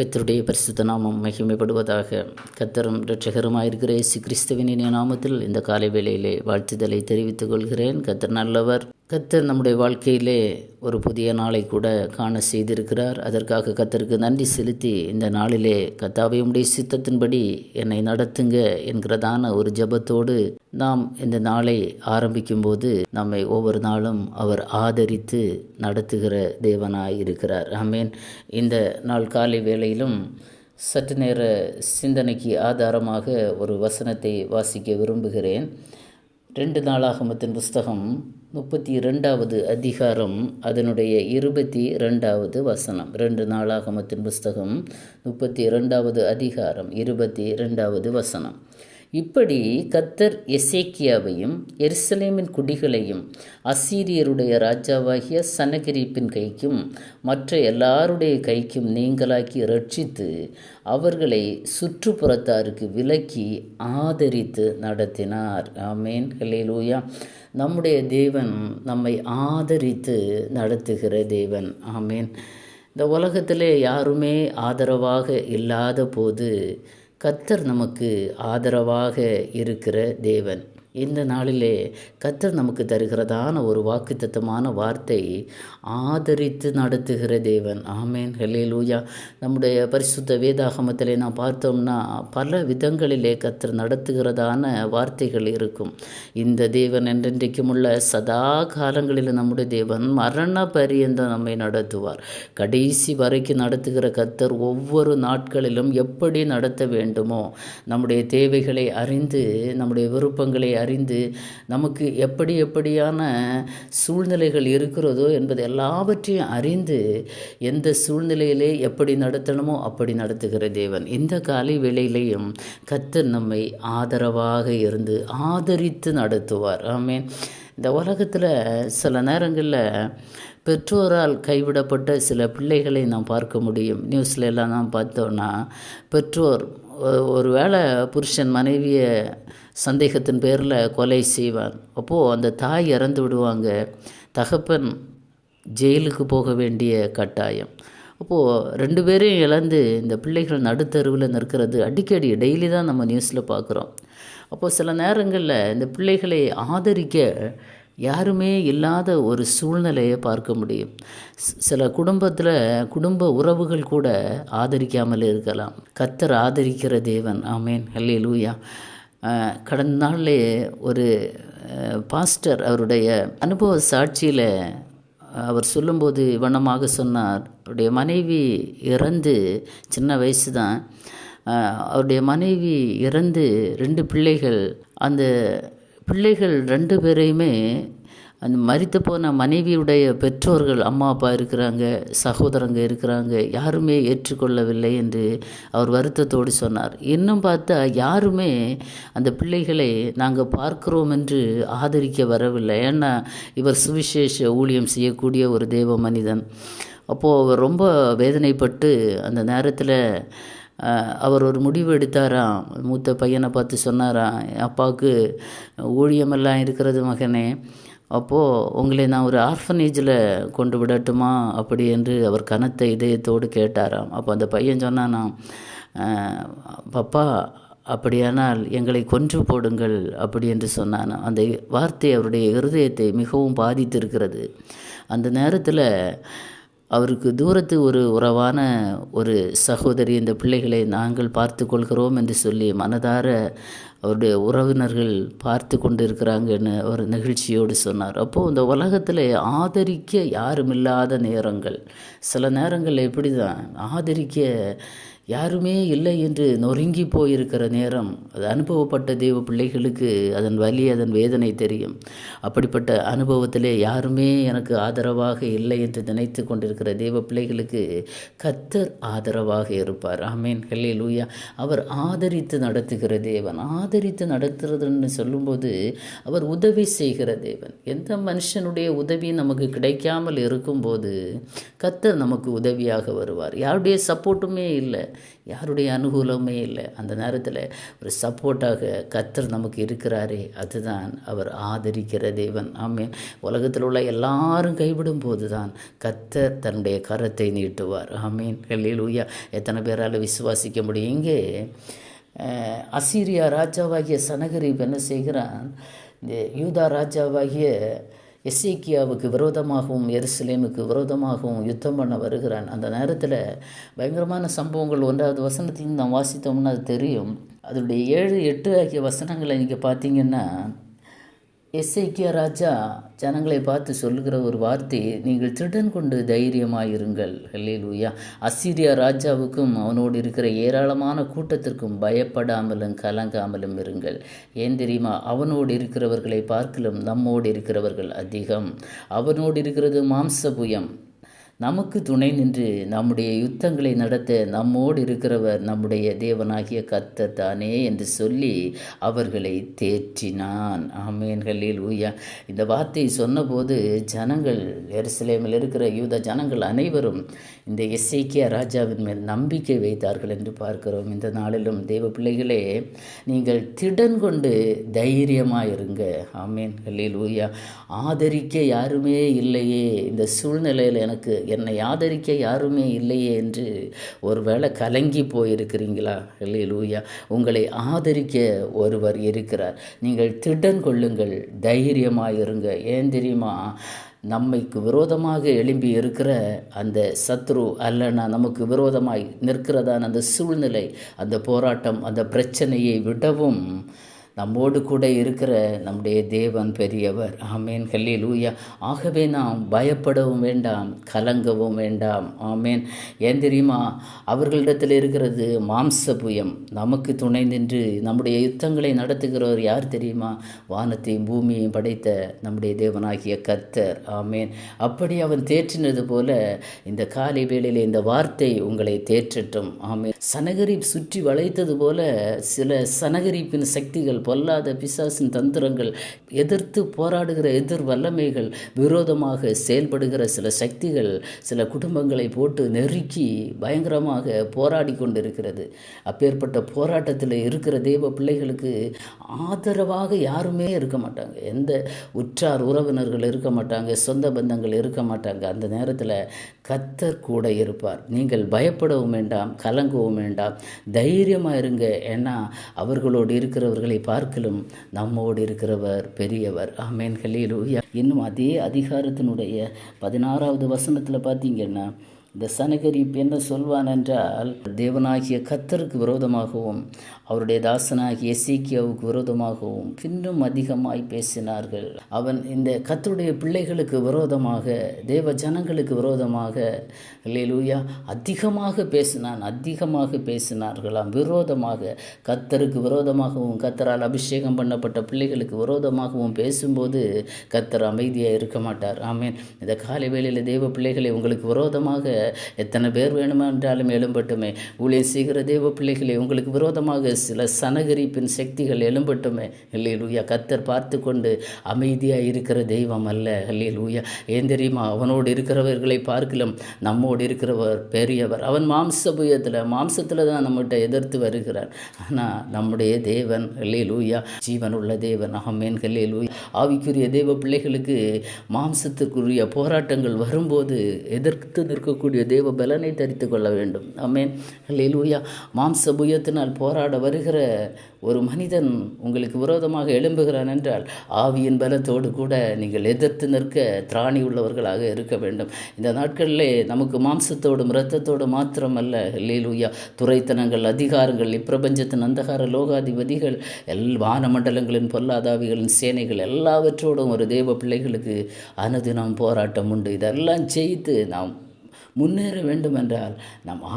கத்தருடைய பரிசுத்த நாமம் மகிமைப்படுவதாக கத்தரும் இரட்சகருமாயிருக்கிற இயேசு கிறிஸ்துவின் இனிய நாமத்தில் இந்த காலை வேளையிலே வாழ்த்துதலை தெரிவித்துக் கொள்கிறேன். கத்தர் நல்லவர். கத்தர் நம்முடைய வாழ்க்கையிலே ஒரு புதிய நாளை கூட காண செய்திருக்கிறார். அதற்காக கத்தருக்கு நன்றி செலுத்தி இந்த நாளிலே கத்தாவை உடைய சித்தத்தின்படி என்னை நடத்துங்க என்கிறதான ஒரு ஜெபத்தோடு நாம் இந்த நாளை ஆரம்பிக்கும்போது நம்மை ஒவ்வொரு நாளும் அவர் ஆதரித்து நடத்துகிற தேவனாய் இருக்கிறார். ஆமேன். இந்த நாள் காலை வேளையிலும் சற்று நேர சிந்தனைக்கு ஆதாரமாக ஒரு வசனத்தை வாசிக்க விரும்புகிறேன். ரெண்டு நாளாகமத்தின் புஸ்தகம் முப்பத்தி ரெண்டாவது அதிகாரம் அதனுடைய இருபத்தி ரெண்டாவது வசனம். ரெண்டு நாளாகமத்தின் புஸ்தகம் முப்பத்தி ரெண்டாவது அதிகாரம் இருபத்தி ரெண்டாவது வசனம். இப்படி கத்தர் எசேக்கியாவையும் எருசலேமின் குடிகளையும் அசீரியருடைய ராஜாவாகிய சனகிரிப்பின் கைக்கும் மற்ற எல்லாருடைய கைக்கும் நீங்களாக்கி ரட்சித்து அவர்களை சுற்றுப்புறத்தாருக்கு விலக்கி ஆதரித்து நடத்தினார். ஆமேன். ஹலேலூயா நம்முடைய தேவன் நம்மை ஆதரித்து நடத்துகிற தேவன். ஆமேன். இந்த உலகத்திலே யாருமே ஆதரவாக இல்லாத போது கத்தர் நமக்கு ஆதரவாக இருக்கிற தேவன். இந்த நாளிலே கத்தர் நமக்கு தருகிறதான ஒரு வாக்குத்தத்தமான வார்த்தை ஆதரித்து நடத்துகிற தேவன். ஆமேன். ஹலே லூயா நம்முடைய பரிசுத்த வேதாகமத்திலே நாம் பார்த்தோம்னா பல விதங்களிலே கத்தர் நடத்துகிறதான வார்த்தைகள் இருக்கும். இந்த தேவன் என்றென்றைக்கும் உள்ள சதா காலங்களில் நம்முடைய தேவன் மரண பரியந்தம் நம்மை நடத்துவார். கடைசி வரைக்கும் நடத்துகிற கத்தர் ஒவ்வொரு நாட்களிலும் எப்படி நடத்த வேண்டுமோ நம்முடைய தேவைகளை அறிந்து நம்முடைய விருப்பங்களை அறிந்து நமக்கு எப்படி எப்படியான சூழ்நிலைகள் இருக்கிறதோ என்பது எல்லாவற்றையும் அறிந்து எந்த சூழ்நிலையிலே எப்படி நடத்தணுமோ அப்படி நடத்துகிற தேவன். இந்த காலை வேளையிலையும் கத்தர் நம்மை ஆதரவாக இருந்து ஆதரித்து நடத்துவார். ஆமேன். இந்த உலகத்தில் சில நேரங்களில் பெற்றோரால் கைவிடப்பட்ட சில பிள்ளைகளை நாம் பார்க்க முடியும். நியூஸில் எல்லாம் நாம் பார்த்தோன்னா பெற்றோர் ஒரு வேளை புருஷன் மனைவியை சந்தேகத்தின் பேரில் கொலை செய்வான். அப்போது அந்த தாய் இறந்து விடுவாங்க. தகப்பன் ஜெயிலுக்கு போக வேண்டிய கட்டாயம். அப்போது ரெண்டு பேரையும் இழந்து இந்த பிள்ளைகள் நடுத்தருவில் நிற்கிறது அடிக்கடி. டெய்லி தான் நம்ம நியூஸில் பார்க்குறோம் அப்போது சில நேரங்களில் இந்த பிள்ளைகளை ஆதரிக்க யாருமே இல்லாத ஒரு சூழ்நிலையை பார்க்க முடியும். சில குடும்பத்தில் குடும்ப உறவுகள் கூட ஆதரிக்காமல் இருக்கலாம். கத்தர் ஆதரிக்கிற தேவன். ஆமேன். ஹல்லே லூயா கடந்த நாளிலே ஒரு பாஸ்டர் அவருடைய அனுபவ சாட்சியில் அவர் சொல்லும்போது வண்ணமாக சொன்னார். அவருடைய மனைவி இறந்து சின்ன வயசு தான் அவருடைய மனைவி இறந்து ரெண்டு பிள்ளைகள் அந்த பிள்ளைகள் ரெண்டு பேரையுமே அந்த மறித்து போன மனைவியுடைய பெற்றோர்கள் அம்மா அப்பா இருக்கிறாங்க சகோதரங்க இருக்கிறாங்க யாருமே ஏற்றுக்கொள்ளவில்லை என்று அவர் வருத்தத்தோடு சொன்னார். இன்னும் பார்த்தா யாருமே அந்த பிள்ளைகளை நாங்கள் பார்க்கிறோம் என்று ஆதரிக்க வரவில்லை. ஏன்னா இவர் சுவிசேஷ ஊழியம் செய்யக்கூடிய ஒரு தேவ மனிதன். அப்போது அவர் ரொம்ப வேதனைப்பட்டு அந்த நேரத்தில் அவர் ஒரு முடிவு எடுத்தாராம். மூத்த பையனை பார்த்து சொன்னாராம் அப்பாவுக்கு ஊழியமெல்லாம் இருக்கிறது மகனே அப்போது உங்களை நான் ஒரு ஆர்ஃபனேஜில் கொண்டு விடட்டுமா? அப்படி என்று அவர் கனத்த இதயத்தோடு கேட்டாராம். அப்போ அந்த பையன் சொன்னானாம் பப்பா அப்படியானால் எங்களை கொன்று போடுங்கள் அப்படி என்று சொன்னான் அந்த வார்த்தை அவருடைய இருதயத்தை மிகவும் பாதித்திருக்கிறது. அந்த நேரத்தில் அவருக்கு தூரத்து ஒரு உறவான ஒரு சகோதரி இந்த பிள்ளைகளை நாங்கள் பார்த்து கொள்கிறோம் என்று சொல்லி மனதார அவருடைய உறவினர்கள் பார்த்து கொண்டு இருக்கிறாங்கன்னு ஒரு நெகிழ்ச்சியோடு சொன்னார். அப்போது இந்த உலகத்தில் ஆதரிக்க யாருமில்லாத நேரங்கள். சில நேரங்கள் எப்படி தான் ஆதரிக்க யாருமே இல்லை என்று நொறுங்கி போயிருக்கிற நேரம் அது அனுபவப்பட்ட தெய்வ பிள்ளைகளுக்கு அதன் வலி அதன் வேதனை தெரியும். அப்படிப்பட்ட அனுபவத்திலே யாருமே எனக்கு ஆதரவாக இல்லை என்று நினைத்து கொண்டிருக்கிற தெய்வ பிள்ளைகளுக்கு கத்தர் ஆதரவாக இருப்பார். ஆமேன். ஹெல்லே லூயா அவர் ஆதரித்து நடத்துகிற தேவன். ஆதரித்து நடத்துறதுன்னு சொல்லும்போது அவர் உதவி செய்கிற தேவன். எந்த மனுஷனுடைய உதவி நமக்கு கிடைக்காமல் இருக்கும்போது கத்தர் நமக்கு உதவியாக வருவார். யாருடைய சப்போர்ட்டுமே இல்லை. யாருடைய அனுகூலமே இல்லை. அந்த நேரத்தில் ஒரு சப்போர்ட்டாக கத்தர் நமக்கு இருக்கிறாரே அதுதான் அவர் ஆதரிக்கிற தேவன். ஆமீன். உலகத்தில் உள்ள எல்லாரும் கைவிடும் போது தான் கத்தர் தன்னுடைய கரத்தை நீட்டுவார். ஆமீன். உய்யா எத்தனை பேரால் விசுவாசிக்க முடியும். இங்கே அசீரியா ராஜாவாகிய சனகரிப் என்ன செய்கிறான்? இந்த யூதா ராஜாவாகிய எசேக்கியாவுக்கு விரோதமாகவும் எருசலேமுக்கு விரோதமாகவும் யுத்தம் பண்ண வருகிறான். அந்த நேரத்தில் பயங்கரமான சம்பவங்கள் ஒன்றாவது வசனத்தையும் நாம் வாசித்தோம்னா அது தெரியும். அதனுடைய ஏழு எட்டு ஆகிய வசனங்களை நீங்கள் பார்த்தீங்கன்னா எஸ்ஐக்கிய ராஜா ஜனங்களை பார்த்து சொல்லுகிற ஒரு வார்த்தை நீங்கள் திருடன் கொண்டு தைரியமாயிருங்கள். ஹல்லேலூயா. அசீரியா ராஜாவுக்கும் அவனோடு இருக்கிற ஏராளமான கூட்டத்திற்கும் பயப்படாமலும் கலங்காமலும் இருங்கள். ஏன் தெரியுமா? அவனோடு இருக்கிறவர்களை பார்க்கலும் நம்மோடு இருக்கிறவர்கள் அதிகம். அவனோடு இருக்கிறது மாம்சபுயம். நமக்கு துணை நின்று நம்முடைய யுத்தங்களை நடத்த நம்மோடு இருக்கிறவர் நம்முடைய தேவனாகிய கர்த்தர் தானே என்று சொல்லி அவர்களை தேற்றினான். ஆமேன்களில் ஊயா இந்த வார்த்தையை சொன்னபோது ஜனங்கள் எருசலேமில் இருக்கிற யூத ஜனங்கள் அனைவரும் இந்த எஸ்ஐக்கிய ராஜாவின் மேல் நம்பிக்கை வைத்தார்கள் என்று பார்க்கிறோம். இந்த நாளிலும் தெய்வ பிள்ளைகளே நீங்கள் திடன் கொண்டு தைரியமாக இருங்க ஆமேன்களில் ஊயா ஆதரிக்க யாருமே இல்லையே. இந்த சூழ்நிலையில் எனக்கு என்னை ஆதரிக்க யாருமே இல்லையே என்று ஒருவேளை கலங்கி போயிருக்கிறீங்களா? இல்லை லூயா உங்களை ஆதரிக்க ஒருவர் இருக்கிறார். நீங்கள் திடன் கொள்ளுங்கள். தைரியமாக இருங்க. ஏன் தெரியுமா? நம்மைக்கு விரோதமாக எழும்பி இருக்கிற அந்த சத்ரு அல்லனா நமக்கு விரோதமாய் நிற்கிறதான அந்த சூழ்நிலை அந்த போராட்டம் அந்த பிரச்சனையை விடவும் நம்மோடு கூட இருக்கிற நம்முடைய தேவன் பெரியவர். ஆமேன். லூயா ஆகவே நாம் பயப்படவும் வேண்டாம் கலங்கவும் வேண்டாம். ஆமேன். ஏன் தெரியுமா? அவர்களிடத்தில் இருக்கிறது மாம்ச புயம் நமக்கு துணை நின்று நம்முடைய யுத்தங்களை நடத்துகிறவர் யார் தெரியுமா? வானத்தையும் பூமியையும் படைத்த நம்முடைய தேவனாகிய கர்த்தர். ஆமேன். அப்படி அவன் தேற்றினது போல இந்த காலை வேளையில் இந்த வார்த்தை உங்களை தேற்றட்டும். ஆமேன். சனகரி சுற்றி வளைத்தது போல சில சனகரிப்பின் சக்திகள் பொல்லாத பிசாசின் தந்திரங்கள் எதிர்த்து போராடுகிற எதிர் வல்லமைகள் விரோதமாக செயல்படுகிற சில சக்திகள் சில குடும்பங்களை போட்டு நெருக்கி பயங்கரமாக போராடி கொண்டிருக்கிறது. அப்பேற்பட்ட போராட்டத்தில் இருக்கிற தெய்வ பிள்ளைகளுக்கு ஆதரவாக யாருமே இருக்க மாட்டாங்க. எந்த உற்றார் உறவினர்கள் இருக்க மாட்டாங்க சொந்த பந்தங்கள் இருக்க மாட்டாங்க. அந்த நேரத்தில் கத்தர் கூட இருப்பார். நீங்கள் பயப்படவும் வேண்டாம் கலங்கவும் வேண்டாம். தைரியமாக இருங்க. ஏன்னா அவர்களோடு இருக்கிறவர்களை பார்க்கலும் நம்மோடு இருக்கிறவர் பெரியவர். ஆமேன். லூயா இன்னும் அதே அதிகாரத்தினுடைய பதினாறாவது வசனத்தில் பார்த்தீங்கன்னா இந்த சனகரிப் என்ன சொல்வான் என்றால் தேவனாகிய கத்தருக்கு விரோதமாகவும் அவருடைய தாசனாகிய எசேக்கியாவுக்கு விரோதமாகவும் இன்னும் அதிகமாய் பேசினார்கள். அவன் இந்த கத்தருடைய பிள்ளைகளுக்கு விரோதமாக தேவ ஜனங்களுக்கு விரோதமாக அல்லேலூயா அதிகமாக பேசினான் அதிகமாக பேசினார்களாம். விரோதமாக கத்தருக்கு விரோதமாகவும் கத்தரால் அபிஷேகம் பண்ணப்பட்ட பிள்ளைகளுக்கு விரோதமாகவும் பேசும்போது கத்தர் அமைதியாக இருக்க மாட்டார். ஆமேன். இந்த காலை வேளையில் தேவ பிள்ளைகளை உங்களுக்கு விரோதமாக எத்தனை பேர் வேணுமென்றாலும் எழும்பட்டுமே. ஊழியம் செய்கிற தேவ பிள்ளைகளே உங்களுக்கு விரோதமாக சில சனகரிப்பின் சக்திகள் எழும்பட்டுமே. இல்லை லூயா கத்தர் பார்த்து கொண்டு அமைதியாக இருக்கிற தெய்வம் அல்ல. அல்லே லூயா ஏன் தெரியுமா? அவனோடு இருக்கிறவர்களை பார்க்கலாம் நம்மோடு இருக்கிறவர் பெரியவர். அவன் மாம்ச புயத்தில் மாம்சத்தில் தான் நம்மகிட்ட எதிர்த்து வருகிறார் ஆனால் நம்முடைய தேவன் அல்லே லூயா ஜீவன் உள்ள தேவன். அகமேன் கல்லே லூயா ஆவிக்குரிய தெய்வ பிள்ளைகளுக்கு மாம்சத்துக்குரிய போராட்டங்கள் வரும்போது எதிர்த்து நிற்கக்கூடிய தேவ பலனை தரித்து கொள்ள வேண்டும். ஆமேன். அல்லேலூயா மாம்ச புயத்தினால் போராட வருகிற ஒரு மனிதன் உங்களுக்கு விரோதமாக எழும்புகிறான் என்றால் ஆவியின் பலத்தோடு கூட நீங்கள் எதிர்த்து நிற்க திராணி உள்ளவர்களாக இருக்க வேண்டும். இந்த நாட்களிலே நமக்கு மாம்சத்தோடும் இரத்தத்தோடு மாத்திரமல்ல லீலூயா துறைத்தனங்கள் அதிகாரங்கள் இப்பிரபஞ்சத்தின் அந்தகார லோகாதிபதிகள் எல் வானமண்டலங்களின் பொல்லாதாவிகளின் சேனைகள் எல்லாவற்றோடும் ஒரு தேவ பிள்ளைகளுக்கு அனுதினம் போராட்டம் உண்டு. இதெல்லாம் செய்து நாம் முன்னேற வேண்டும் என்றால்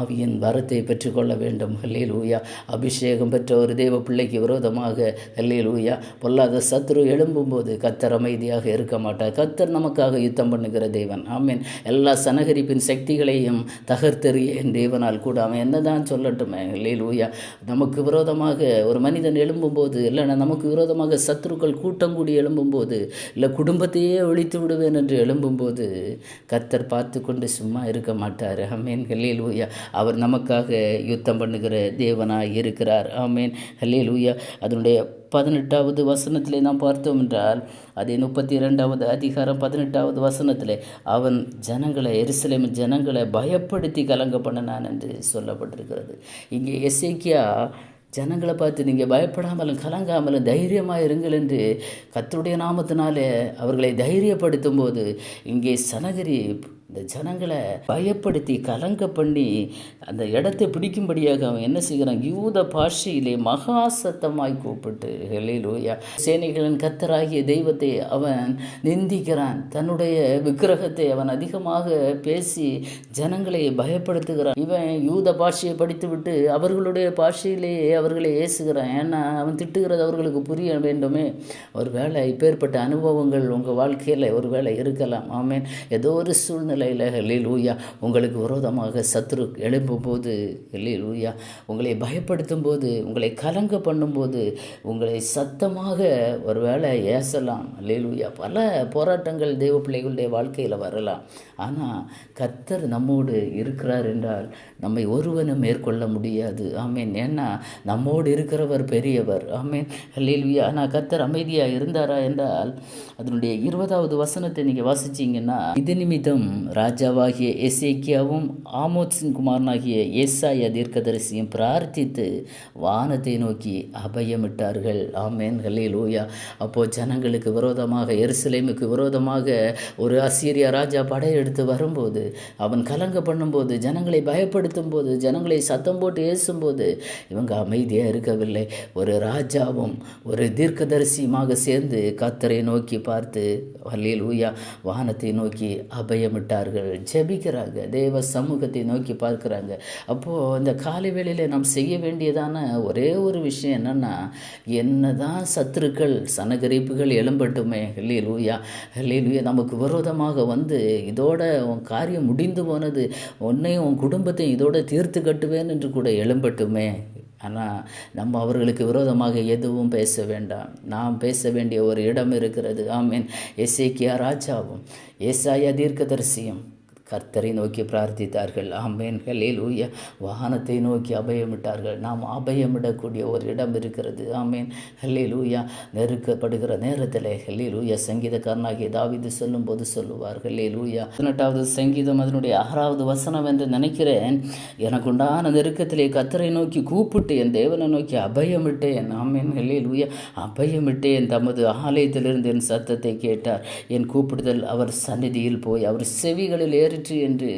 ஆவியின் வரத்தை பெற்றுக்கொள்ள வேண்டும். ஹல்லேல் ஊயா அபிஷேகம் பெற்ற ஒரு தேவ பிள்ளைக்கு விரோதமாக ஹல்லேல் ஊயா பொல்லாத சத்ரு எழும்பும்போது கத்தர் அமைதியாக இருக்க மாட்டார். கத்தர் நமக்காக யுத்தம் பண்ணுகிற தேவன். ஆமீன். எல்லா சனகரிப்பின் சக்திகளையும் தகர்த்தெறிய என் தேவனால் கூட அவன் என்னதான் சொல்லட்டுமே ஹல்லேல் ஊயா நமக்கு விரோதமாக ஒரு மனிதன் எழும்பும்போது இல்லைன்னா நமக்கு விரோதமாக சத்ருக்கள் கூட்டம் கூடி எழும்பும்போது இல்லை குடும்பத்தையே ஒழித்து விடுவேன் என்று எழும்பும்போது கத்தர் பார்த்து கொண்டு சும்மா இருக்க இருக்க மாட்டார். ஆமேன். ஹல்லேல் ஊயா அவர் நமக்காக யுத்தம் பண்ணுகிற தேவனாய் இருக்கிறார். ஆமேன். ஹல்லேல் ஊயா அதனுடைய பதினெட்டாவது வசனத்திலே நாம் பார்த்தோம் என்றால் அதே முப்பத்தி இரண்டாவது அதிகாரம் பதினெட்டாவது வசனத்திலே அவன் ஜனங்களை எரிசலேம் ஜனங்களை பயப்படுத்தி கலங்க பண்ணினான் என்று சொல்லப்பட்டிருக்கிறது. இங்கே எஸ்ஐக்கியா ஜனங்களை பார்த்து நீங்கள் பயப்படாமலும் கலங்காமலும் தைரியமாக இருங்கள் என்று கத்தருடைய நாமத்தினாலே அவர்களை தைரியப்படுத்தும் போது இங்கே சனகரி இந்த ஜனங்களை பயப்படுத்தி கலங்க பண்ணி அந்த இடத்தை பிடிக்கும்படியாக அவன் என்ன செய்கிறான்? யூத பாஷையிலே மகா சத்தமாய் கூப்பிட்டு ஹெலிலூயா சேனைகளின் கத்தராகிய தெய்வத்தை அவன் நிந்திக்கிறான். தன்னுடைய விக்கிரகத்தை அவன் அதிகமாக பேசி ஜனங்களை பயப்படுத்துகிறான். இவன் யூத பாஷையை படித்துவிட்டு அவர்களுடைய பாஷையிலேயே அவர்களை ஏசுகிறான். ஏன்னா அவன் திட்டுகிறது அவர்களுக்கு புரிய வேண்டுமே. ஒரு வேளை இப்பேற்பட்ட அனுபவங்கள் உங்கள் வாழ்க்கையில் ஒரு வேளை இருக்கலாம். ஆமேன். ஏதோ ஒரு சூழ்நிலை சூழ்நிலையில் ஹெல்லி லூயா உங்களுக்கு விரோதமாக சத்ரு எழும்பும் போது லூயா உங்களை பயப்படுத்தும் போது உங்களை கலங்க பண்ணும்போது உங்களை சத்தமாக ஒரு வேளை ஏசலாம். ஹெல்லி லூயா பல போராட்டங்கள் தெய்வ பிள்ளைகளுடைய வாழ்க்கையில் வரலாம். ஆனால் கத்தர் நம்மோடு இருக்கிறார் என்றால் நம்மை ஒருவனும் மேற்கொள்ள முடியாது. ஆமீன். ஏன்னா நம்மோடு இருக்கிறவர் பெரியவர். ஆமீன். ஹல்லேலூயா. ஆனால் கத்தர் அமைதியாக இருந்தாரா என்றால் அதனுடைய இருபதாவது வசனத்தை நீங்கள் வாசிச்சிங்கன்னா இது நிமித்தம் ராஜாவாகிய எசேக்கியாவும் ஆமோத்சின் குமாரனாகிய ஏசாயா தீர்க்கதரிசியும் பிரார்த்தித்து வானத்தை நோக்கி அபயமிட்டார்கள். ஆமேன் ஹல்லே லூயா அப்போது ஜனங்களுக்கு விரோதமாக எருசலேமுக்கு விரோதமாக ஒரு அசீரியா ராஜா படையெடுத்து வரும்போது அவன் கலங்க பண்ணும்போது ஜனங்களை பயப்படுத்தும் போது ஜனங்களை சத்தம் போட்டு ஏசும்போது இவங்க அமைதியாக இருக்கவில்லை. ஒரு ராஜாவும் ஒரு தீர்க்கதரிசியுமாக சேர்ந்து கத்தரை நோக்கி பார்த்து வள்ளியில் ஊயா வானத்தை நோக்கி அபயமிட்டார் அபயமிட்டார்கள் ஜெபிக்கிறாங்க தேவ சமூகத்தை நோக்கி பார்க்குறாங்க. அப்போது இந்த காலை வேளையில் நாம் செய்ய வேண்டியதான ஒரே ஒரு விஷயம் என்னென்னா என்ன தான் சத்துருக்கள் சனகரிப்புகள் எழும்பட்டுமே ஹெல்லி லூயா ஹெல்லி லூயா நமக்கு விரோதமாக வந்து இதோட உன் காரியம் முடிந்து போனது உன்னையும் உன் குடும்பத்தையும் இதோட தீர்த்து கட்டுவேன் என்று கூட எழும்பட்டுமே. ஆனால் நம்ம அவர்களுக்கு விரோதமாக எதுவும் பேச வேண்டாம். நாம் பேச வேண்டிய ஒரு இடம் இருக்கிறது. ஆமீன். எசேக்கியா ராஜாவும் ஏசாயா தீர்க்கதரிசியும். கர்த்தரை நோக்கி பிரார்த்தித்தார்கள். ஆமேன். ஹல்லேல் வாகனத்தை நோக்கி அபயமிட்டார்கள். நாம் அபயமிடக்கூடிய ஒரு இடம் இருக்கிறது. ஆமேன். ஹல்லேல் ஊயா நெருக்கப்படுகிற நேரத்தில் ஹல்லேல் சங்கீதக்காரனாகிய தாவிது சொல்லும் போது சொல்லுவார். ஹல்லேல் ஊயா பதினெட்டாவது சங்கீதம் அதனுடைய ஆறாவது வசனம் என்று நினைக்கிறேன். எனக்கு உண்டான நெருக்கத்திலே கத்தரை நோக்கி கூப்பிட்டு என் தேவனை நோக்கி அபயமிட்டேன். ஆமேன். ஹல்லேல் அபயமிட்டேன். தமது ஆலயத்திலிருந்து என் சத்தத்தை கேட்டார். என் கூப்பிடுதல் அவர் சந்நிதியில் போய் அவர் செவிகளில் ஏறி நிறைவேற்று என்று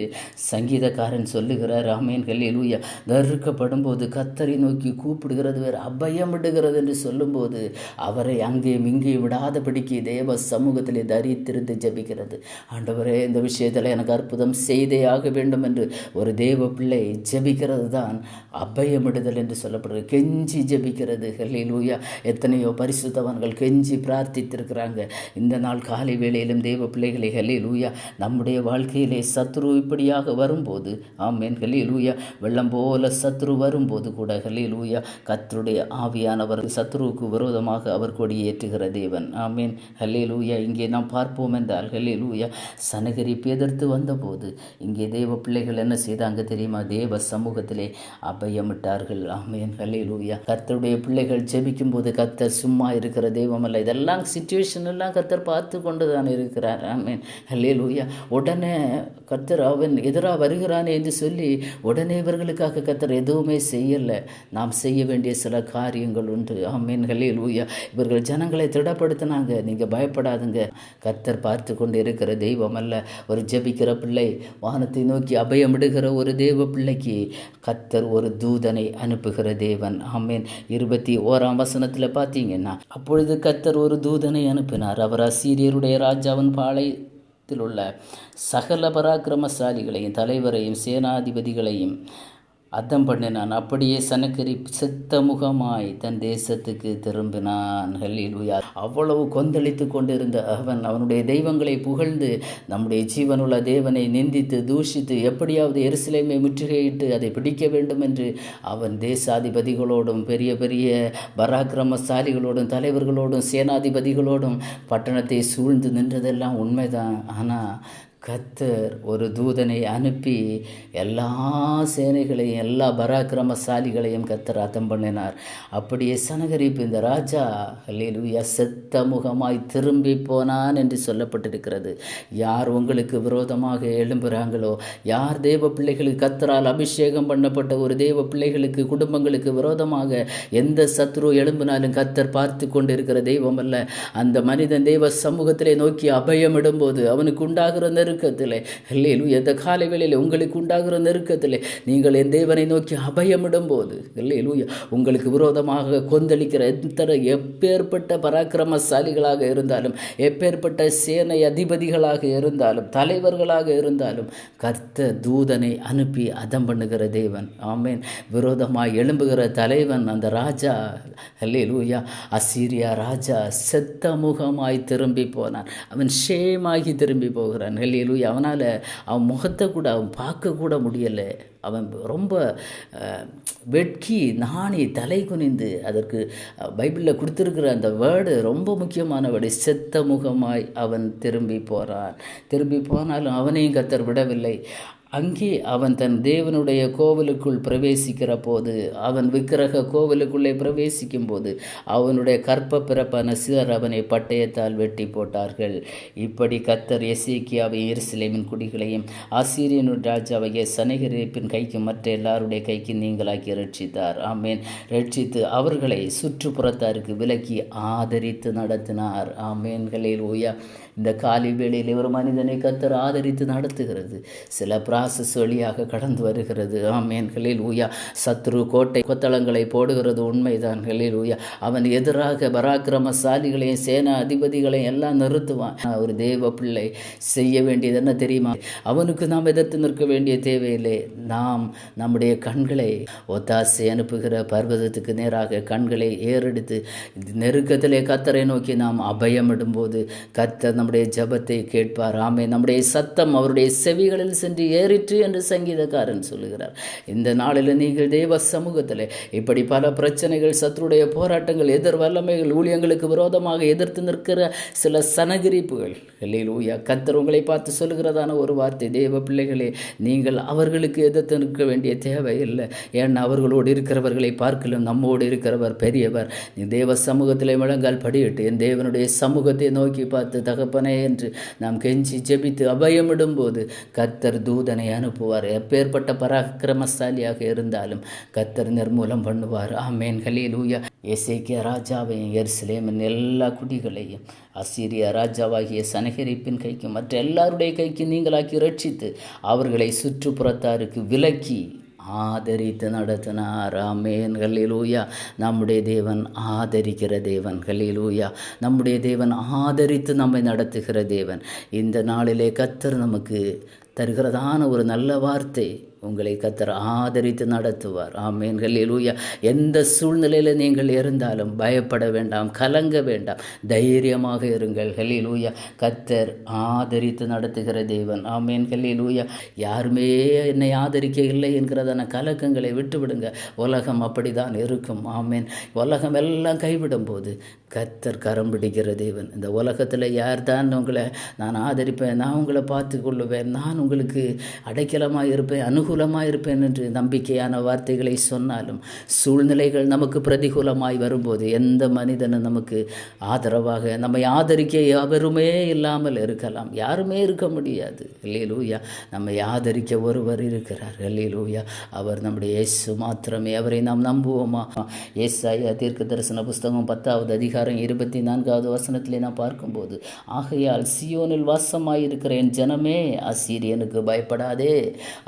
சங்கீதக்காரன் சொல்லுகிறார். ஆமேன் லூயா கருக்கப்படும் போது கத்தரை நோக்கி கூப்பிடுகிறது வேறு அபயமிடுகிறது என்று சொல்லும்போது அவரை அங்கேயும் இங்கேயும் விடாதபடிக்கு தேவ சமூகத்திலே தரித்திருந்து ஜபிக்கிறது. ஆண்டவரே இந்த விஷயத்தில் எனக்கு அற்புதம் செய்தே ஆக வேண்டும் என்று ஒரு தேவ பிள்ளை ஜபிக்கிறது தான் அபயமிடுதல் என்று சொல்லப்படுகிறது. கெஞ்சி ஜபிக்கிறது லூயா எத்தனையோ பரிசுத்தவான்கள் கெஞ்சி பிரார்த்தித்திருக்கிறாங்க. இந்த நாள் காலை வேளையிலும் தேவ பிள்ளைகளை லூயா நம்முடைய வாழ்க்கையிலே சத்ரு இப்படியாக வரும்போது ஆமேன் ஹலிலூயா வெள்ளம் போல சத்ரு வரும்போது கூட ஹலிலூயா கத்தருடைய ஆவியானவர் சத்ருவுக்கு விரோதமாக அவர் கொடி ஏற்றுகிற தேவன். ஆமேன் ஹலிலூயா இங்கே நாம் பார்ப்போம் என்றால் ஹலே லூயா சனகரிப்பு எதிர்த்து வந்தபோது இங்கே தேவ பிள்ளைகள் என்ன செய்தாங்க தெரியுமா? தேவ சமூகத்திலே அபயமிட்டார்கள். ஆமேன் ஹலிலூயா கத்தருடைய பிள்ளைகள் ஜெபிக்கும் போது கத்தர் சும்மா இருக்கிற தெய்வம் அல்ல இதெல்லாம் சுச்சுவேஷன் எல்லாம் கத்தர் பார்த்து கொண்டு தான் இருக்கிறார். ஆமேன் ஹலே லூயா உடனே கர்த்தர் அவன் எதிராக வருகிறானே என்று சொல்லி உடனே இவர்களுக்காக கர்த்தர் எதுவுமே செய்யலை. நாம் செய்ய வேண்டிய சில காரியங்கள் உண்டு. ஆமீன்களே ஊயா இவர்கள் ஜனங்களை திடப்படுத்தினாங்க. நீங்கள் பயப்படாதுங்க. கர்த்தர் பார்த்து கொண்டு இருக்கிற தெய்வம் அல்ல. ஒரு ஜபிக்கிற பிள்ளை வானத்தை நோக்கி அபயமிடுகிற ஒரு தெய்வ பிள்ளைக்கு கர்த்தர் ஒரு தூதனை அனுப்புகிற தேவன். ஆமீன். இருபத்தி ஓராம் வசனத்தில் பார்த்தீங்கன்னா அப்பொழுது கர்த்தர் ஒரு தூதனை அனுப்பினார். அவர் அசீரியருடைய ராஜாவின் பாலை உள்ள சகல பராக்கிரமசாலிகளையும் தலைவரையும் சேனாதிபதிகளையும் அத்தம் பண்ணினான். அப்படியே சனக்கரி செத்த முகமாய் தன் தேசத்துக்கு திரும்பினான். ஹல்லிலுயா. அவ்வளவு கொந்தளித்து கொண்டிருந்த அவன் அவனுடைய தெய்வங்களை புகழ்ந்து நம்முடைய ஜீவனுள்ள தேவனை நிந்தித்து தூஷித்து எப்படியாவது எருசலேமை முற்றுகையிட்டு அதை பிடிக்க வேண்டும் என்று அவன் தேசாதிபதிகளோடும் பெரிய பெரிய பராக்கிரமசாலிகளோடும் தலைவர்களோடும் சேனாதிபதிகளோடும் பட்டணத்தை சூழ்ந்து நின்றதெல்லாம் உண்மைதான். ஆனால் கத்தர் ஒரு தூதனை அனுப்பி எல்லா சேனைகளையும் எல்லா பராக்கிரமசாலிகளையும் கத்தர் அத்தம் பண்ணினார். அப்படியே சனகரிப்பு இந்த ராஜா அல்லேலூயா செத்த முகமாய் திரும்பி போனான் என்று சொல்லப்பட்டிருக்கிறது. யார் உங்களுக்கு விரோதமாக எழும்புகிறாங்களோ யார் தேவ பிள்ளைகளுக்கு கத்தரால் அபிஷேகம் பண்ணப்பட்ட ஒரு தேவ பிள்ளைகளுக்கு குடும்பங்களுக்கு விரோதமாக எந்த சத்ரு எழும்பினாலும் கத்தர் பார்த்து கொண்டு இருக்கிற தெய்வம் அல்ல. அந்த மனிதன் தெய்வ சமூகத்திலே நோக்கி அபயமிடும்போது அவனுக்கு உண்டாகிற நெருக்கத்தில். இல்லையிலும் எந்த காலை வேளையில் உங்களுக்கு உண்டாகிற நெருக்கத்தில் நீங்கள் என் தேவனை நோக்கி அபயமிடும் போது இல்லையிலும் உங்களுக்கு விரோதமாக கொந்தளிக்கிற எத்தனை எப்பேற்பட்ட பராக்கிரமசாலிகளாக இருந்தாலும் எப்பேற்பட்ட சேனை அதிபதிகளாக இருந்தாலும் தலைவர்களாக இருந்தாலும் கர்த்த தூதனை அனுப்பி அதம் பண்ணுகிற தேவன். ஆமேன். விரோதமாய் எழும்புகிற தலைவன் அந்த ராஜா அல்லேலூயா அசீரியா ராஜா செத்த முகமாய் திரும்பி போனான். அவன் ஷேமாகி திரும்பி போகிறான். அல்லேலூயா அவனால் அவன் முகத்தை கூட அவன் பார்க்கக்கூட முடியலை. அவன் ரொம்ப வெட்கி நாணி தலை குனிந்து அதற்கு பைபிளில் கொடுத்துருக்கிற அந்த வேர்டு ரொம்ப முக்கியமான வேர்டு. செத்த முகமாய் அவன் திரும்பி போகிறான் திரும்பி போனாலும் அவனையும் கத்தர் விடவில்லை. அங்கே அவன் தன் தேவனுடைய கோவிலுக்குள் பிரவேசிக்கிற போது அவன் விக்கிரக கோவிலுக்குள்ளே பிரவேசிக்கும் போது அவனுடைய கற்ப பிறப்பான சிலர் அவனை பட்டயத்தால் வெட்டி போட்டார்கள். இப்படி கத்தர் எசேக்கியாவையும் எருசலேமின் குடிகளையும் ஆசிரியனு ராஜாவைய சனகரிப்பின் கைக்கு மற்ற எல்லாருடைய கைக்கு நீங்களாக்கி ரட்சித்தார் ஆமேன். ரட்சித்து அவர்களை சுற்றுப்புறத்தாருக்கு விலக்கி ஆதரித்து நடத்தினார். ஆமேன்களில் ஓயா இந்த காலை வேளையில் ஒரு மனிதனை கத்தர் ஆதரித்து நடத்துகிறது. சில ப்ராசஸ் வழியாக கடந்து வருகிறது. ஆமேன்களில் ஊயா சத்ரு கோட்டை கொத்தளங்களை போடுகிறது. உண்மைதான். களில் ஊயா அவன் எதிராக பராக்கிரமசாலிகளையும் சேனா அதிபதிகளையும் எல்லாம் நிறுத்துவான். ஒரு தேவ பிள்ளை செய்ய வேண்டியது என்ன தெரியுமா? அவனுக்கு நாம் எதிர்த்து நிற்க வேண்டிய தேவையில்லை. நாம் நம்முடைய கண்களை ஒத்தாசை அனுப்புகிற பர்வதத்துக்கு நேராக கண்களை ஏறெடுத்து நெருக்கத்திலே கத்தரை நோக்கி நாம் அபயமிடும்போது கத்தர் நம்முடைய ஜபத்தை கேட்பார் ஆமே நம்முடைய சத்தம் அவருடைய செவிகளில் சென்று ஏறிற்று என்று சங்கீதக்காரன் சொல்லுகிறார். இந்த நாளில் நீங்கள் தேவ சமூகத்தில் இப்படி பல பிரச்சனைகள் சத்துருடைய போராட்டங்கள் எதிர் வல்லமைகள் ஊழியங்களுக்கு விரோதமாக எதிர்த்து நிற்கிற சில சனகிரிப்புகள். இல்லையிலூயா கத்தர் உங்களை பார்த்து சொல்லுகிறதான ஒரு வார்த்தை தேவ பிள்ளைகளே நீங்கள் அவர்களுக்கு எதிர்த்து நிற்க வேண்டிய தேவை இல்லை. ஏன்னா அவர்களோடு இருக்கிறவர்களை பார்க்கலும் நம்மோடு இருக்கிறவர் பெரியவர். தேவ சமூகத்தில் முழங்கால் படியிட்டு என் தேவனுடைய சமூகத்தை நோக்கி பார்த்து தகப்பனே என்று நாம் கெஞ்சி ஜெபித்து அபயமிடும்போது கத்தர் தூதனை அனுப்புவார். எப்பேற்பட்ட பராக்கிரமசாலியாக இருந்தாலும் கத்தர் நிர்மூலம் பண்ணுவார். ஆமேன். கலீலூயா எசேக்கிய ராஜாவையும் எருசலேமின் எல்லா குடிகளையும் அசீரிய ராஜாவாகிய சனகரிப்பின் கைக்கு மற்ற எல்லாருடைய கைக்கு நீங்களாக்கி ரட்சித்து அவர்களை சுற்றுப்புறத்தாருக்கு விலக்கி ஆதரித்து நடத்தினார். ஆமேன். ஹல்லேலூயா. நம்முடைய தேவன் ஆதரிக்கிற தேவன். ஹல்லேலூயா. நம்முடைய தேவன் ஆதரித்து நம்மை நடத்துகிற தேவன். இந்த நாளிலே கத்தர் நமக்கு தருகிறதான ஒரு நல்ல வார்த்தை உங்களை கத்தர் ஆதரித்து நடத்துவார். ஆமேன்கள் ஹல்லேலூயா. எந்த சூழ்நிலையில் நீங்கள் இருந்தாலும் பயப்பட வேண்டாம் கலங்க வேண்டாம். தைரியமாக இருங்கள். ஹலிலூயா கத்தர் ஆதரித்து நடத்துகிற தேவன். ஆமேன். ஹல்லேலூயா. யாருமே என்னை ஆதரிக்க இல்லை என்கிறதான கலக்கங்களை விட்டுவிடுங்க. உலகம் அப்படிதான் இருக்கும். ஆமேன். உலகம் எல்லாம் கைவிடும் போது கத்தர் கரம் பிடிக்கிற தேவன். இந்த உலகத்தில் யார் தான் உங்களை நான் ஆதரிப்பேன் நான் உங்களை பார்த்து கொள்ளுவேன் நான் உங்களுக்கு அடைக்கலமாக இருப்பேன் அனுகூலமாக இருப்பேன் என்று நம்பிக்கையான வார்த்தைகளை சொன்னாலும் சூழ்நிலைகள் நமக்கு பிரதிகூலமாய் வரும்போது எந்த மனிதனும் நமக்கு ஆதரவாக நம்மை ஆதரிக்க எவருமே இல்லாமல் இருக்கலாம். யாருமே இருக்க முடியாது. இல்லையிலூயா நம்மை ஆதரிக்க ஒருவர் இருக்கிறார். இல்லையிலூயா அவர் நம்முடைய இயேசு மாத்திரமே. அவரை நாம் நம்புவோமா? ஏசாயா தீர்க்க தரிசன புஸ்தகம் பத்தாவது அதிகாரம் இருபத்தி நான்காவது வசனத்திலே நான் பார்க்கும்போது ஆகையால் சியோனில் வாசமாயிருக்கிற என் ஜனமே அசீரியனுக்கு பயப்படாதே.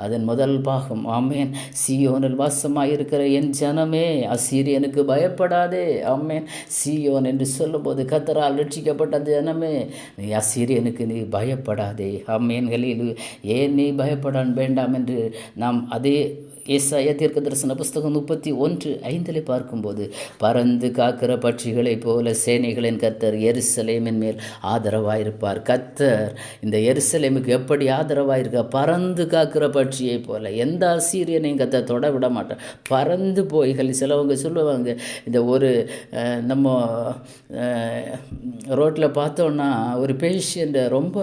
அதன் முதல் இயல்பாகும் ஆமேன். சியோனில் வாசமாயிருக்கிற என் ஜனமே அசீரியனுக்கு பயப்படாதே. ஆமேன். சியோன் என்று சொல்லும்போது கத்தரால் ரட்சிக்கப்பட்ட ஜனமே நீ அசீரியனுக்கு நீ பயப்படாதே. ஆமேன்களில் ஏன் நீ பயப்பட வேண்டாம் என்று நாம் அதே ஏசாய தீர்க்க தரிசன புஸ்தகம் முப்பத்தி ஒன்று ஐந்தில் பார்க்கும்போது பறந்து காக்கிற பட்சிகளைப் போல சேனைகளின் கத்தர் எருசலேமின் மேல் ஆதரவாயிருப்பார். கத்தர் இந்த எருசலேமுக்கு எப்படி ஆதரவாயிருக்க? பறந்து காக்கிற பட்சியைப் போல. எந்த ஆசிரியனையும் கத்தர் தொட விட மாட்டார் பறந்து போய்கள் சிலவங்க சொல்லுவாங்க இந்த ஒரு நம்ம ரோட்டில் பார்த்தோன்னா ஒரு பேஷண்ட்டை ரொம்ப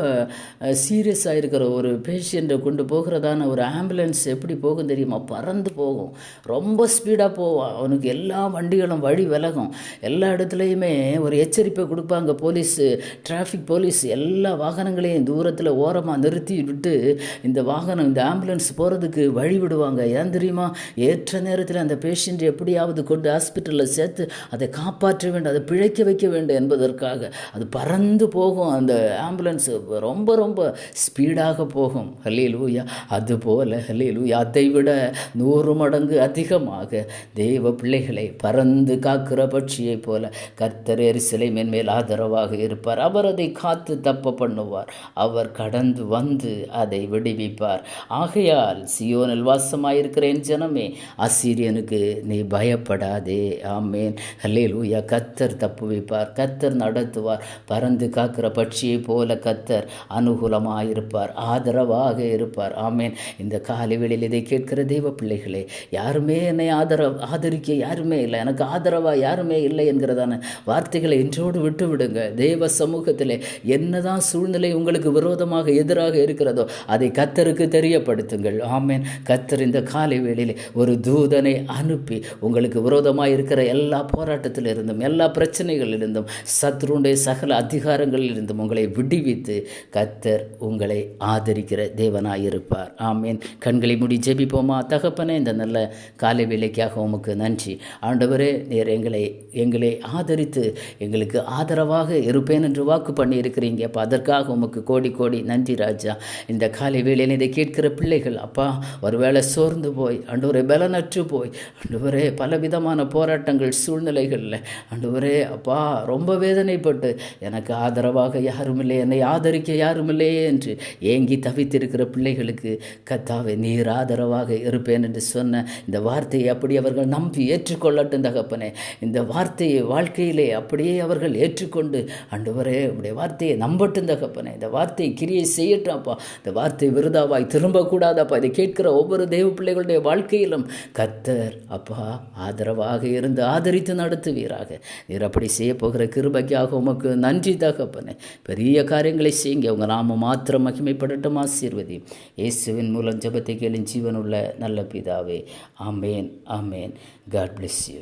சீரியஸாக இருக்கிற ஒரு பேஷண்ட்டை கொண்டு போகிறதான ஒரு ஆம்புலன்ஸ் எப்படி போகும் தெரியுமா பறந்து போகும். ரொம்ப ஸ்பீடாக போவான். அவனுக்கு எல்லா வண்டிகளும் வழி விலகும். எல்லா இடத்துலையுமே ஒரு எச்சரிப்பை கொடுப்பாங்க போலீஸு டிராஃபிக் போலீஸ் எல்லா வாகனங்களையும் தூரத்தில் ஓரமாக நிறுத்தி விட்டு இந்த வாகனம் இந்த ஆம்புலன்ஸ் போகிறதுக்கு வழி விடுவாங்க. ஏன் தெரியுமா? ஏற்ற நேரத்தில் அந்த பேஷண்ட் எப்படியாவது கொண்டு ஹாஸ்பிட்டலில் சேர்த்து அதை காப்பாற்ற வேண்டும் அதை பிழைக்க வைக்க வேண்டும் என்பதற்காக. அது பறந்து போகும். அந்த ஆம்புலன்ஸ் ரொம்ப ரொம்ப ஸ்பீடாக போகும். ஹலே லூயா அதுபோல் ஹலே லூயா அதை விட நூறு மடங்கு அதிகமாக தெய்வ பிள்ளைகளை பறந்து காக்கிற பட்சியைப் போல கர்த்தர் எரிசிலை மேன்மேல் ஆதரவாக இருப்பார். அவர் அதை காத்து தப்ப பண்ணுவார். அவர் கடந்து வந்து அதை விடுவிப்பார். ஆகையால் சியோனில் வாசமாயிருக்கிறேன் ஜனமே அசீரியனுக்கு நீ பயப்படாதே. ஆமேன். ஹலே லூயா கத்தர் தப்புவிப்பார் கத்தர் நடத்துவார். பறந்து காக்கிற பட்சியைப் போல கத்தர் அனுகூலமாயிருப்பார். ஆதரவாக இருப்பார். ஆமேன். இந்த காலை வெளியில் இதை கேட்கிற தெய்வ பிள்ளைகளே யாருமே என்னை ஆதரவு ஆதரிக்க யாருமே இல்லை. எனக்கு ஆதரவாக யாருமே இல்லை என்கிறதான வார்த்தைகளை இன்றோடு விட்டு விடுங்க. தெய்வ சமூகத்தில் என்னதான் சூழ்நிலை உங்களுக்கு விரோதமாக எதிராக இருக்கிறதோ அதை கத்தருக்கு தெரியப்படுத்துங்கள். ஆமேன். கத்தர் இந்த காலை வேளையில் ஒரு தூதனை அனுப்பி உங்களுக்கு விரோதமாக இருக்கிற எல்லா போராட்டத்திலிருந்தும் எல்லா பிரச்சனைகளிலிருந்தும் சத்ருடைய சகல அதிகாரங்களிலிருந்தும் உங்களை விடுவித்து கத்தர் உங்களை ஆதரிக்கிற தேவனாயிருப்பார். ஆமேன். கண்களை முடி ஜெபிப்போமா? தகப்பனே இந்த நல்ல காலை வேலைக்காக உமக்கு நன்றி. ஆண்டவரே நீர் எங்களை எங்களை ஆதரித்து எங்களுக்கு ஆதரவாக இருப்பேன் என்று வாக்கு பண்ணியிருக்கிறீங்க. அப்போ அதற்காக உமக்கு கோடி கோடி நன்றி ராஜா. இந்த காலை வேளையில் இதை கேட்கிற பிள்ளைகள் அப்பா ஒருவேளை சோர்ந்து போய் ஆண்டவரே பலனற்று போய் ஆண்டவரே பலவிதமான போராட்டங்கள் சூழ்நிலைகளில் ஆண்டவரே அப்பா ரொம்ப வேதனைப்பட்டு எனக்கு ஆதரவாக யாரும் இல்லை என்னை ஆதரிக்க யாரும் இல்லையே என்று ஏங்கி தவித்திருக்கிற பிள்ளைகளுக்கு கத்தாவை நீர் ஆதரவாக கொடுப்பேன் என்று சொன்ன இந்த வார்த்தையை அப்படி அவர்கள் நம்பி ஏற்றுக்கொள்ளட்டும் தகப்பனே. இந்த வார்த்தையை வாழ்க்கையிலே அப்படியே அவர்கள் ஏற்றுக்கொண்டு அண்டுவரே உடைய வார்த்தையை நம்பட்டும் தகப்பனே. இந்த வார்த்தையை கிரியை செய்யட்டும் அப்பா இந்த வார்த்தை விருதாவாய் திரும்பக்கூடாதப்பா. இதை கேட்கிற ஒவ்வொரு தெய்வ பிள்ளைகளுடைய வாழ்க்கையிலும் கத்தர் அப்பா ஆதரவாக இருந்து ஆதரித்து நடத்துவீராக. நீர் அப்படி செய்ய போகிற கிருபைக்காக உமக்கு நன்றி தகப்பனே. பெரிய காரியங்களை செய்யுங்க. உங்கள் நாம மாத்திரம் மகிமைப்படட்டும் ஆசீர்வதி. இயேசுவின் மூலம் ஜெபத்தை கேளும் ஜீவனுள்ள நல்ல பிதாவே ஆமேன் ஆமேன் காட் bless யூ